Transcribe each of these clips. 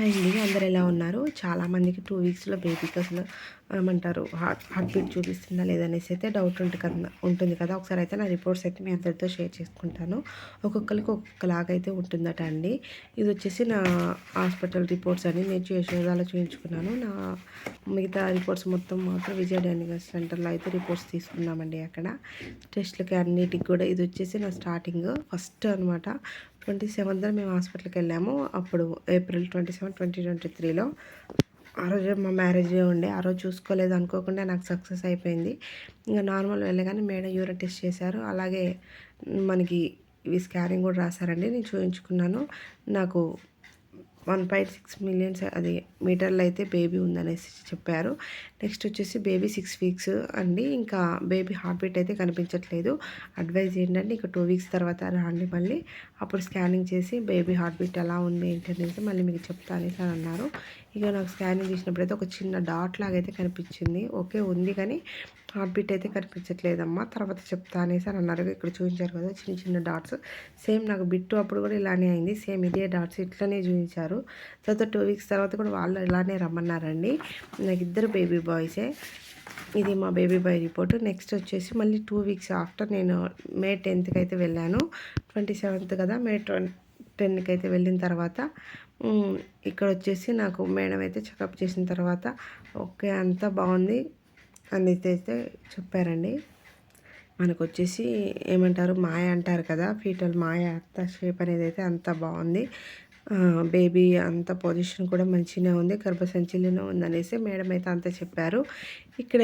Hi అండి. అందరు ఎలా ఉన్నారు? చాలామందికి టూ వీక్స్లో బేబీకి అసలు ఏమంటారు హార్ట్ హార్ట్ బీట్ చూపిస్తుందా లేదనేసి అయితే డౌట్ ఉంటుంది కదా ఉంటుంది కదా. ఒకసారి అయితే నా రిపోర్ట్స్ అయితే మీ అందరితో షేర్ చేసుకుంటాను. ఒక్కొక్కరికి ఒక్కొక్కలాగా అయితే ఉంటుందట అండి. ఇది వచ్చేసి నా హాస్పిటల్ రిపోర్ట్స్ అని నేను యశోదాలో చూపించుకున్నాను నా మిగతా రిపోర్ట్స్ మొత్తం మాత్రం విజయ డైనిగర్ సెంటర్లో అయితే రిపోర్ట్స్ తీసుకున్నామండి అక్కడ. టెస్ట్లకి అన్నిటికి కూడా ఇది వచ్చేసి నా స్టార్టింగ్ ఫస్ట్ అనమాట ట్వంటీ సెవెంత్ మేము హాస్పిటల్కి వెళ్ళాము. అప్పుడు April twenty seven twenty twenty త్రీలో. ఆ రోజు మా మ్యారేజ్ ఉండే. ఆ రోజు చూసుకోలేదు అనుకోకుండా నాకు సక్సెస్ అయిపోయింది. ఇంకా నార్మల్ వెళ్ళగానే మేడం యూరిన్ టెస్ట్ చేశారు. అలాగే మనకి ఇవి స్కానింగ్ కూడా రాశారండి. నేను చూపించుకున్నాను నాకు వన్ పాయింట్ సిక్స్ మిలియన్స్ అది మీటర్లు అయితే బేబీ ఉందనేసి చెప్పారు. నెక్స్ట్ వచ్చేసి బేబీ సిక్స్ వీక్స్ అండి. ఇంకా బేబీ హార్ట్ బీట్ అయితే కనిపించట్లేదు. అడ్వైజ్ ఏంటంటే ఇంకా టూ వీక్స్ తర్వాత రాండి మళ్ళీ. అప్పుడు స్కానింగ్ చేసి బేబీ హార్ట్ బీట్ ఎలా ఉంది ఏంటి అనేసి మళ్ళీ మీకు చెప్తా అనేసి అని అన్నారు. ఇక నాకు స్కానింగ్ చేసినప్పుడు అయితే ఒక చిన్న డాట్ లాగా అయితే కనిపించింది. ఓకే ఉంది కానీ హార్ట్ బీట్ అయితే కనిపించట్లేదమ్మా. తర్వాత చెప్తా అనేసి అని అన్నారు. ఇక్కడ చూపించారు కదా చిన్న చిన్న డాట్స్ సేమ్ నాకు బిట్టు అప్పుడు కూడా ఇలానే అయింది. సేమ్ ఇదే డాట్స్ ఇట్లనే చూపించారు. తర్వాత టూ వీక్స్ తర్వాత కూడా వాళ్ళు ఇలానే రమ్మన్నారండి. నాకు ఇద్దరు బేబీ బాయ్సే ఇది మా బేబీ బాయ్ రిపోర్ట్ నెక్స్ట్ వచ్చేసి మళ్ళీ టూ వీక్స్ ఆఫ్టర్ నేను మే టెన్త్కి అయితే వెళ్ళాను. ట్వంటీ సెవెంత్ కదా మే ట్వంటీ టెన్కి అయితే వెళ్ళిన తర్వాత ఇక్కడ వచ్చేసి నాకు మేడం అయితే చెకప్ చేసిన తర్వాత ఓకే అంతా బాగుంది. అనేది అయితే చెప్పారండి. మనకు వచ్చేసి ఏమంటారు? మాయ అంటారు కదా? ఫీటల్ మాయ అంత షేప్ అనేది అయితే అంత బాగుంది. బేబీ అంత పొజిషన్ కూడా మంచిగానే ఉంది. గర్భసంచిలోనే ఉందనేసి మేడం అయితే అంత చెప్పారు. ఇక్కడ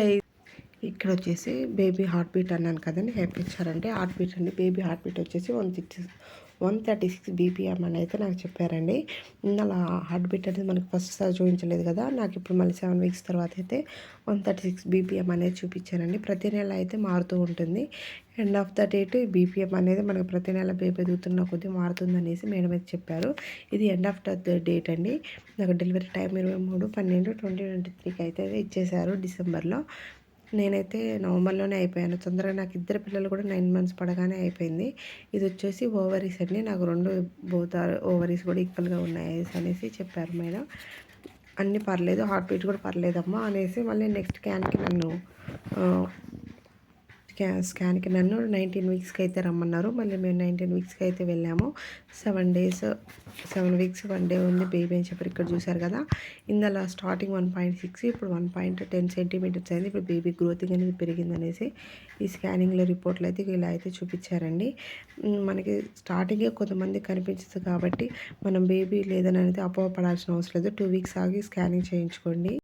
ఇక్కడ వచ్చేసి బేబీ హార్ట్ బీట్ అన్నాను కదండి. హెల్ప్ ఇచ్చారంటే హార్ట్ బీట్ అండి. బేబీ హార్ట్ బీట్ వచ్చేసి one six one thirty six BPM అని అయితే నాకు చెప్పారండి. అలా హార్ట్ బీట్ అనేది మనకు ఫస్ట్ సార్ చూపించలేదు కదా నాకు ఇప్పుడు మళ్ళీ సెవెన్ వీక్స్ తర్వాత అయితే వన్ థర్టీ సిక్స్ బీపీఎం అనేది చూపించానండి. ప్రతి నెల అయితే మారుతూ ఉంటుంది. End of the date BPM అనేది మనకు ప్రతి నెల బేబీ ఎదుగుతున్న కొద్దీ మారుతుంది అనేసి మేడం అయితే చెప్పారు. ఇది ఎండ్ ఆఫ్ ద డేట్ అండి. నాకు డెలివరీ టైం ఇరవై మూడు పన్నెండు ట్వంటీ ట్వంటీ త్రీకి అయితే ఇచ్చేశారు డిసెంబర్లో. నేనైతే నవంబర్లోనే అయిపోయాను. తొందరగా నాకు ఇద్దరు పిల్లలు కూడా నైన్ మంత్స్ పడగానే అయిపోయింది. ఇది వచ్చేసి ఓవరీస్ అండి. నాకు రెండు బోత్ ఓవరీస్ కూడా ఈక్వల్గా ఉన్నాయి అనేసి చెప్పారు మేడం. అన్నీ పర్లేదు హార్ట్ బీట్ కూడా పర్లేదమ్మా అనేసి మళ్ళీ నెక్స్ట్ క్యాన్కి నన్ను స్కా స్కాన్కి నన్ను నైన్టీన్ వీక్స్కి అయితే రమ్మన్నారు. మళ్ళీ మేము నైన్టీన్ వీక్స్కి అయితే వెళ్ళాము. Seven days seven weeks one day ఉంది బేబీ అని చెప్పి ఇక్కడ చూశారు కదా. ఇందులో స్టార్టింగ్ వన్ పాయింట్ సిక్స్ ఇప్పుడు వన్ పాయింట్ టెన్ సెంటీమీటర్స్ అయింది. ఇప్పుడు బేబీ గ్రోతింగ్ అనేది పెరిగిందనేసి ఈ స్కానింగ్లో రిపోర్ట్లు అయితే ఇలా అయితే చూపించారండి. మనకి స్టార్టింగే కొంతమంది కనిపించదు కాబట్టి మనం బేబీ లేదని అయితే అపోహపడాల్సిన అవసరం లేదు. టూ వీక్స్ ఆగి స్కానింగ్ చేయించుకోండి.